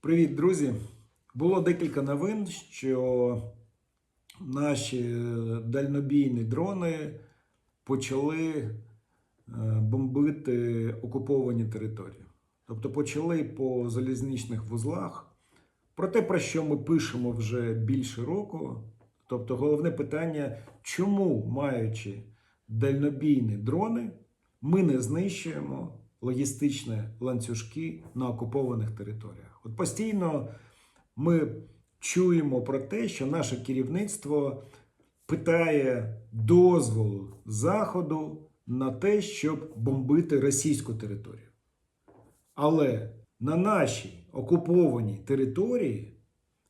Привіт, друзі! Було декілька новин, що наші дальнобійні дрони почали е, бомбити окуповані території. Тобто почали по залізничних вузлах. Про те, про що ми пишемо вже більше року. Тобто, головне питання, чому, маючи дальнобійні дрони, ми не знищуємо логістичні ланцюжки на окупованих територіях. От постійно ми чуємо про те, що наше керівництво питає дозволу Заходу на те, щоб бомбити російську територію. Але на нашій окупованій території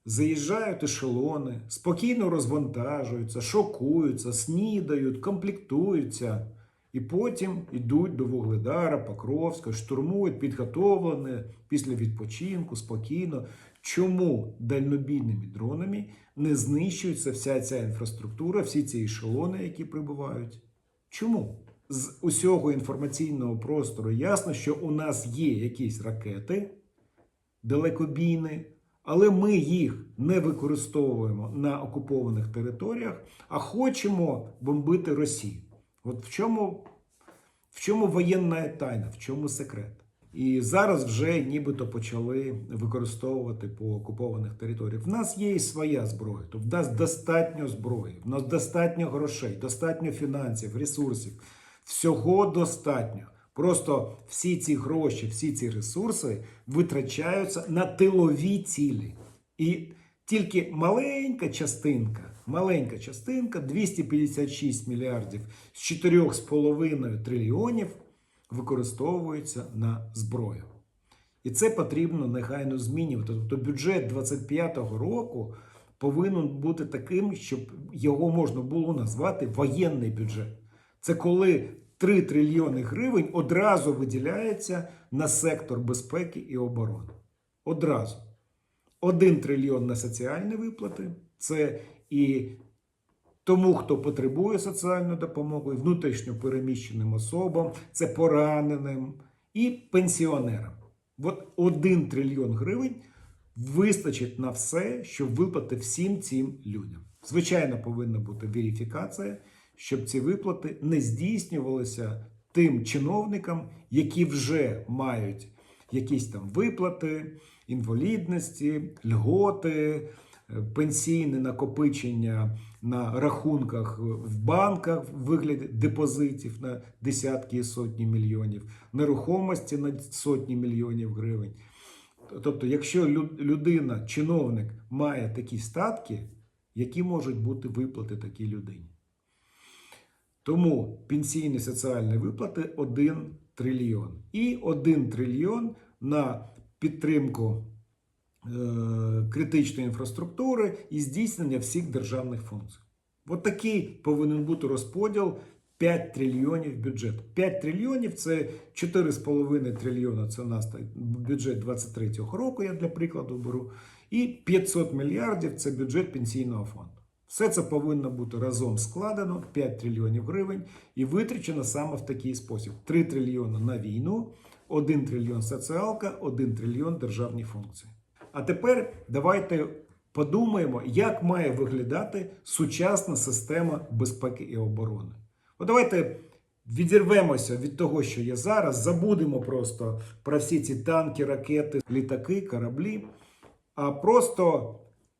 заїжджають ешелони, спокійно розвантажуються, шокуються, снідають, комплектуються. І потім йдуть до Вугледара, Покровська, штурмують підготовлені після відпочинку спокійно. Чому дальнобійними дронами не знищується вся ця інфраструктура, всі ці ешелони, які прибувають? Чому? З усього інформаційного простору ясно, що у нас є якісь ракети далекобійні, але ми їх не використовуємо на окупованих територіях, а хочемо бомбити Росію. От в чому, в чому воєнна тайна, в чому секрет? І зараз вже нібито почали використовувати по окупованих територіях. В нас є і своя зброя, тобто в нас достатньо зброї, в нас достатньо грошей, достатньо фінансів, ресурсів. Всього достатньо. Просто всі ці гроші, всі ці ресурси витрачаються на тилові цілі. І тільки маленька частинка, маленька частинка 256 мільярдів з 4,5 трильйонів використовується на зброю. І це потрібно негайно змінювати. Тобто бюджет 25-го року повинен бути таким, щоб його можна було назвати воєнний бюджет. Це коли 3 трильйони гривень одразу виділяється на сектор безпеки і оборони. Одразу. 1 трильйон на соціальні виплати. Це і тому, хто потребує соціальної допомоги, внутрішньо переміщеним особам, це пораненим і пенсіонерам. От 1 трильйон гривень вистачить на все, щоб виплати всім цим людям. Звичайно, повинна бути верифікація, щоб ці виплати не здійснювалися тим чиновникам, які вже мають якісь там виплати, інвалідності, льготи, пенсійне накопичення на рахунках в банках в вигляді депозитів на десятки і сотні мільйонів, нерухомості на сотні мільйонів гривень. Тобто, якщо людина, чиновник має такі статки, які можуть бути виплати такій людині. Тому пенсійні соціальні виплати 1 трильйон. І 1 трильйон на підтримку критичної інфраструктури і здійснення всіх державних функцій. От такий повинен бути розподіл 5 трильйонів бюджету. 5 трильйонів це 4,5 трильйона це у нас бюджет 23-го року, я для прикладу беру. І 500 мільярдів це бюджет пенсійного фонду. Все це повинно бути разом складено 5 трильйонів гривень і витрачено саме в такий спосіб: 3 трильйони на війну, 1 трильйон соціалка, 1 трильйон державні функції. А тепер давайте подумаємо, як має виглядати сучасна система безпеки і оборони. От давайте відірвемося від того, що є зараз, забудемо просто про всі ці танки, ракети, літаки, кораблі, а просто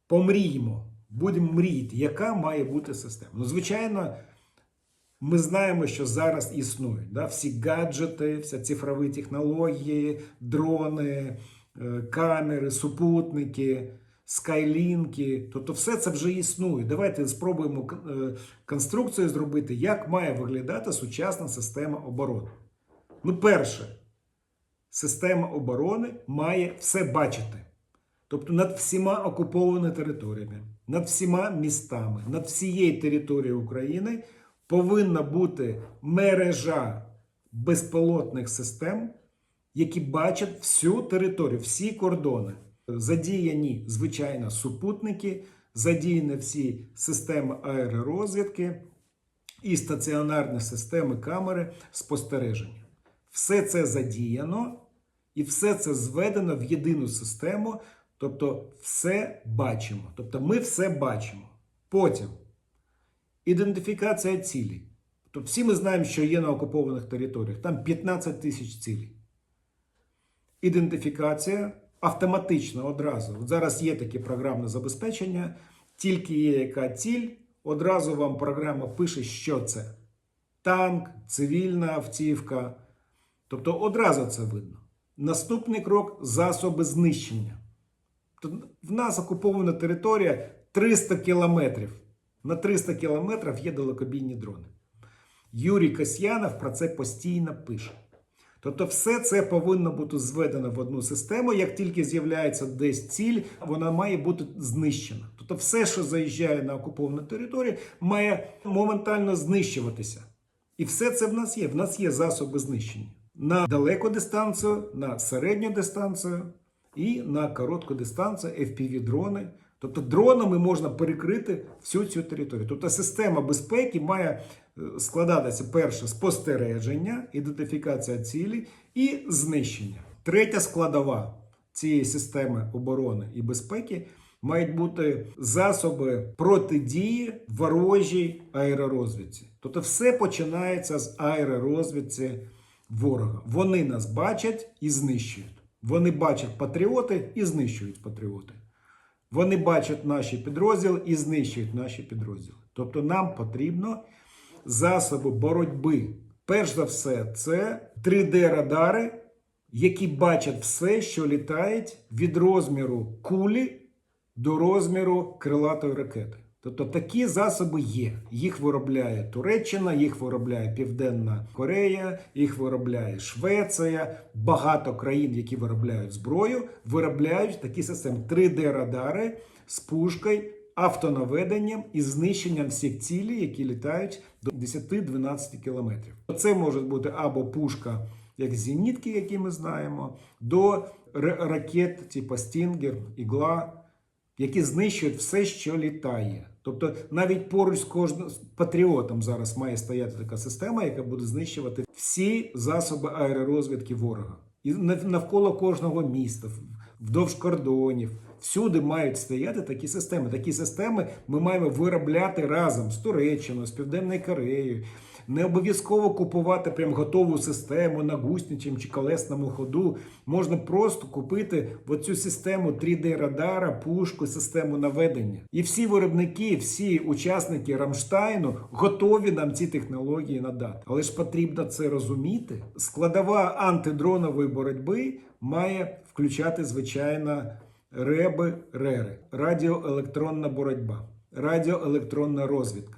помріємо. Будемо мріяти, яка має бути система. Ну, звичайно, ми знаємо, що зараз існують да? всі гаджети, всі цифрові технології, дрони, камери, супутники, скайлінки. Тобто, все це вже існує. Давайте спробуємо е, конструкцію зробити, як має виглядати сучасна система оборони. Ну, перше, система оборони має все бачити. Тобто над всіма окупованими територіями, над всіма містами, над всією територією України повинна бути мережа безпілотних систем, які бачать всю територію, всі кордони. Задіяні, звичайно, супутники, задіяні всі системи аеророзвідки і стаціонарні системи камери спостереження. Все це задіяно. І все це зведено в єдину систему Тобто, все бачимо. Тобто, ми все бачимо. Потім ідентифікація цілей. Тобто, всі ми знаємо, що є на окупованих територіях. Там 15 тисяч цілей. Ідентифікація автоматично одразу. От зараз є таке програмне забезпечення, тільки є яка ціль, одразу вам програма пише, що це. Танк, цивільна автівка. Тобто одразу це видно. Наступний крок засоби знищення. В нас окупована територія 300 кілометрів. На 300 кілометрів є далекобійні дрони. Юрій Касьянов про це постійно пише. Тобто, все це повинно бути зведено в одну систему. Як тільки з'являється десь ціль, вона має бути знищена. Тобто, все, що заїжджає на окуповану територію, має моментально знищуватися. І все це в нас є. В нас є засоби знищення на далеку дистанцію, на середню дистанцію і на коротку дистанцію FPV-дрони. Тобто дронами можна перекрити всю цю територію. Тобто система безпеки має е, складатися перше спостереження, ідентифікація цілі і знищення. Третя складова цієї системи оборони і безпеки мають бути засоби протидії ворожій аеророзвідці. Тобто все починається з аеророзвідці ворога. Вони нас бачать і знищують. Вони бачать патріоти і знищують патріоти. Вони бачать наші підрозділи і знищують наші підрозділи. Тобто нам потрібно засоби боротьби. Перш за все, це 3D-радари, які бачать все, що літає від розміру кулі до розміру крилатої ракети. Тобто такі засоби є. Їх виробляє Туреччина, їх виробляє Південна Корея, їх виробляє Швеція. Багато країн, які виробляють зброю, виробляють такі системи 3D-радари з пушкою, автонаведенням і знищенням всіх цілей, які літають до 10-12 кілометрів. Це може бути або пушка, як зенітки, які ми знаємо, до ракет, типу Стінгер, Ігла які знищують все, що літає. Тобто навіть поруч з кожним патріотом зараз має стояти така система, яка буде знищувати всі засоби аеророзвідки ворога. І нав- навколо кожного міста, вдовж кордонів, всюди мають стояти такі системи. Такі системи ми маємо виробляти разом з Туреччиною, з Південною Кореєю. Не обов'язково купувати прям готову систему на гусничому чи колесному ходу. Можна просто купити оцю систему 3D-радара, пушку, систему наведення. І всі виробники, всі учасники Рамштайну готові нам ці технології надати. Але ж потрібно це розуміти. Складова антидронової боротьби має включати, звичайно, реби, рери, радіоелектронна боротьба, радіоелектронна розвідка.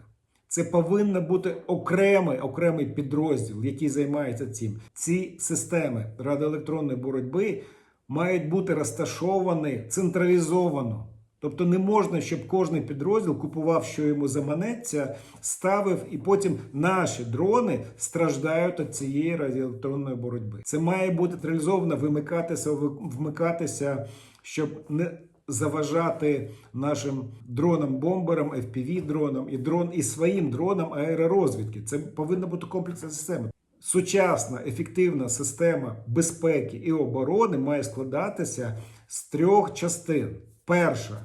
Це повинен бути окремий окремий підрозділ, який займається цим. Ці системи радіоелектронної боротьби мають бути розташовані централізовано. Тобто не можна, щоб кожний підрозділ купував, що йому заманеться, ставив, і потім наші дрони страждають від цієї радіоелектронної боротьби. Це має бути централізовано, вимикатися, вмикатися, щоб не заважати нашим дронам-бомберам, FPV-дронам і дрон і своїм дронам аеророзвідки. Це повинна бути комплексна система. Сучасна ефективна система безпеки і оборони має складатися з трьох частин. Перша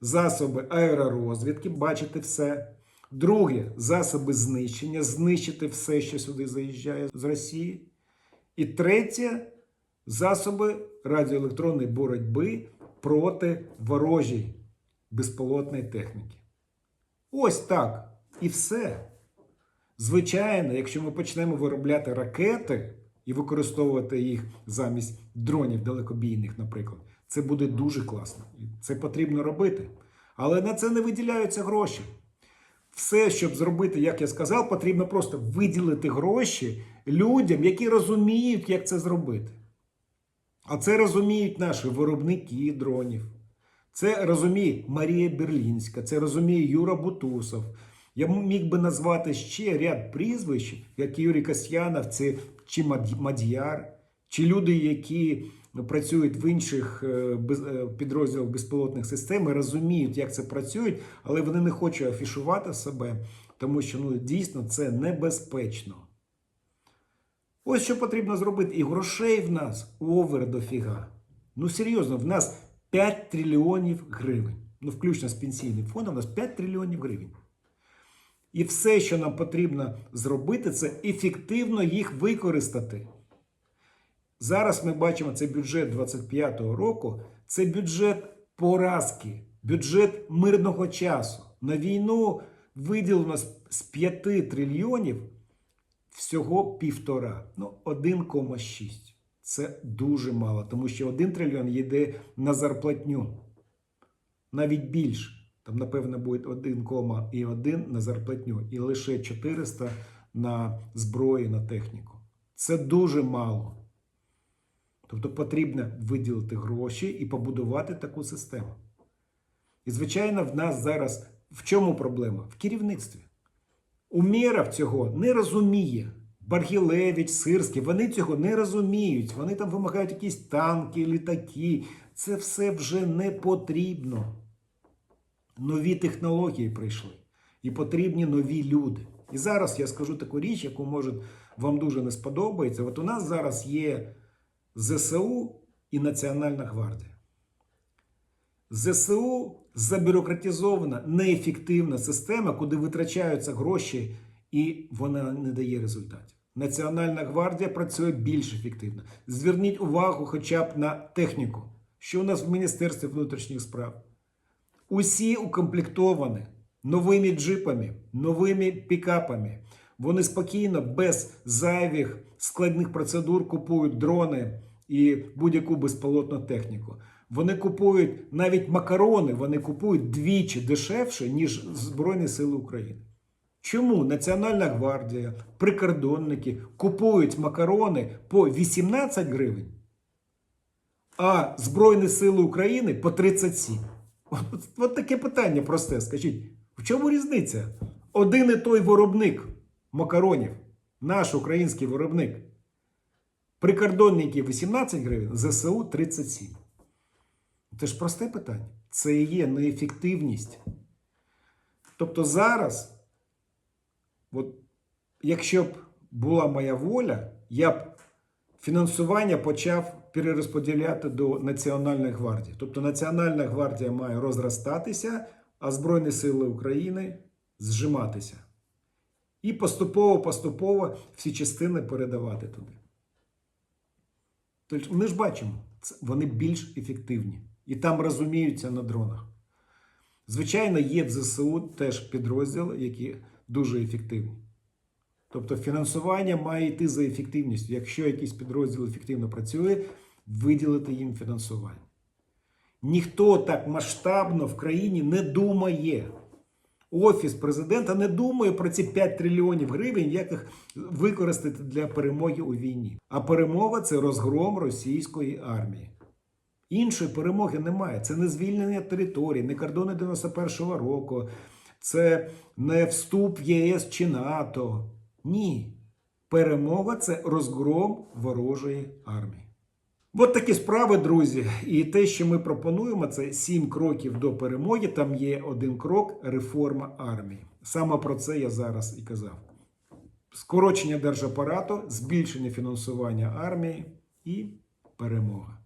засоби аеророзвідки, бачити все. Друге засоби знищення, знищити все, що сюди заїжджає з Росії. І третє засоби радіоелектронної боротьби проти ворожій безпілотної техніки. Ось так. І все. Звичайно, якщо ми почнемо виробляти ракети і використовувати їх замість дронів далекобійних, наприклад, це буде дуже класно. Це потрібно робити. Але на це не виділяються гроші. Все, щоб зробити, як я сказав, потрібно просто виділити гроші людям, які розуміють, як це зробити. А це розуміють наші виробники дронів. Це розуміє Марія Берлінська, це розуміє Юра Бутусов. Я міг би назвати ще ряд прізвищ, як Юрій Касьянов, це чи Мад- Мад'яр, чи люди, які працюють в інших е, е, підрозділах безпілотних систем, і розуміють, як це працює, але вони не хочуть афішувати себе, тому що ну, дійсно це небезпечно. Ось що потрібно зробити. І грошей в нас овер дофіга. Ну серйозно, в нас 5 трильйонів гривень. Ну, включно з пенсійним фондом, у нас 5 трильйонів гривень. І все, що нам потрібно зробити, це ефективно їх використати. Зараз ми бачимо цей бюджет 25-го року. Це бюджет поразки, бюджет мирного часу. На війну виділено з 5 трильйонів всього півтора, ну 1,6. Це дуже мало, тому що 1 трильйон йде на зарплатню. Навіть більше. Там, напевно, буде 1,1 на зарплатню і лише 400 на зброю, на техніку. Це дуже мало. Тобто потрібно виділити гроші і побудувати таку систему. І, звичайно, в нас зараз в чому проблема? В керівництві. Умєров цього не розуміє. Баргілевич, Сирський, вони цього не розуміють. Вони там вимагають якісь танки, літаки. Це все вже не потрібно. Нові технології прийшли. І потрібні нові люди. І зараз я скажу таку річ, яку може вам дуже не сподобається. От у нас зараз є ЗСУ і Національна гвардія. ЗСУ забюрократизована, неефективна система, куди витрачаються гроші, і вона не дає результатів. Національна гвардія працює більш ефективно. Зверніть увагу хоча б на техніку, що у нас в Міністерстві внутрішніх справ. Усі укомплектовані новими джипами, новими пікапами. Вони спокійно, без зайвих складних процедур купують дрони і будь-яку безпілотну техніку. Вони купують навіть макарони, вони купують двічі дешевше, ніж Збройні Сили України. Чому Національна гвардія, прикордонники купують макарони по 18 гривень, а Збройні Сили України по 37? От, от таке питання просте. Скажіть, в чому різниця? Один і той виробник макаронів, наш український виробник. Прикордонники 18 гривень, ЗСУ 37. Це ж просте питання. Це і є неефективність. Тобто зараз, от, якщо б була моя воля, я б фінансування почав перерозподіляти до Національної гвардії. Тобто Національна гвардія має розростатися, а Збройні Сили України зжиматися. І поступово-поступово всі частини передавати туди. Тобто ми ж бачимо, вони більш ефективні. І там розуміються на дронах. Звичайно, є в ЗСУ теж підрозділи, які дуже ефективні. Тобто фінансування має йти за ефективністю. Якщо якийсь підрозділ ефективно працює, виділити їм фінансування. Ніхто так масштабно в країні не думає. Офіс президента не думає про ці 5 трильйонів гривень, як їх використати для перемоги у війні. А перемога це розгром російської армії. Іншої перемоги немає. Це не звільнення територій, не кордони 91-го року, це не вступ ЄС чи НАТО. Ні. Перемога це розгром ворожої армії. От такі справи, друзі. І те, що ми пропонуємо, це сім кроків до перемоги. Там є один крок реформа армії. Саме про це я зараз і казав. Скорочення держапарату, збільшення фінансування армії і перемога.